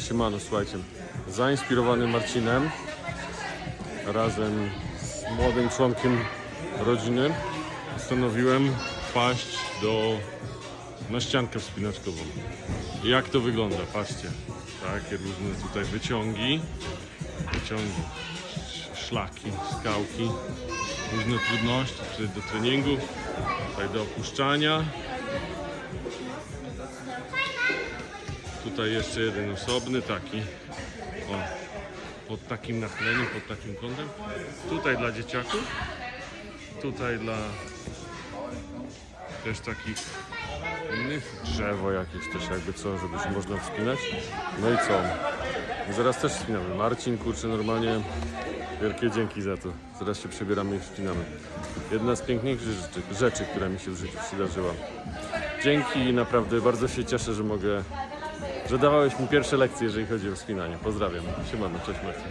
Siemano, słuchajcie, zainspirowany Marcinem razem z młodym członkiem rodziny postanowiłem wpaść do, na ściankę wspinaczkową. Jak to wygląda? Patrzcie, takie różne tutaj wyciągi, wyciągi, sz- szlaki, skałki, różne trudności, do treningu, tutaj do opuszczania. Tutaj jeszcze jeden osobny taki. O, pod takim nachyleniem, pod takim kątem. Tutaj dla dzieciaków. Tutaj dla też takich innych. Drzewo jakieś też jakby co, żeby się można wspinać. No i co? Zaraz też wspinamy. Marcin, kurczę, normalnie wielkie dzięki za to. Zaraz się przebieramy i wspinamy. Jedna z piękniejszych rzeczy, rzeczy która mi się w życiu przydarzyła. Dzięki naprawdę bardzo się cieszę, że mogę że dawałeś mi pierwsze lekcje, jeżeli chodzi o wspinanie. Pozdrawiam. Siemano, cześć Marcin.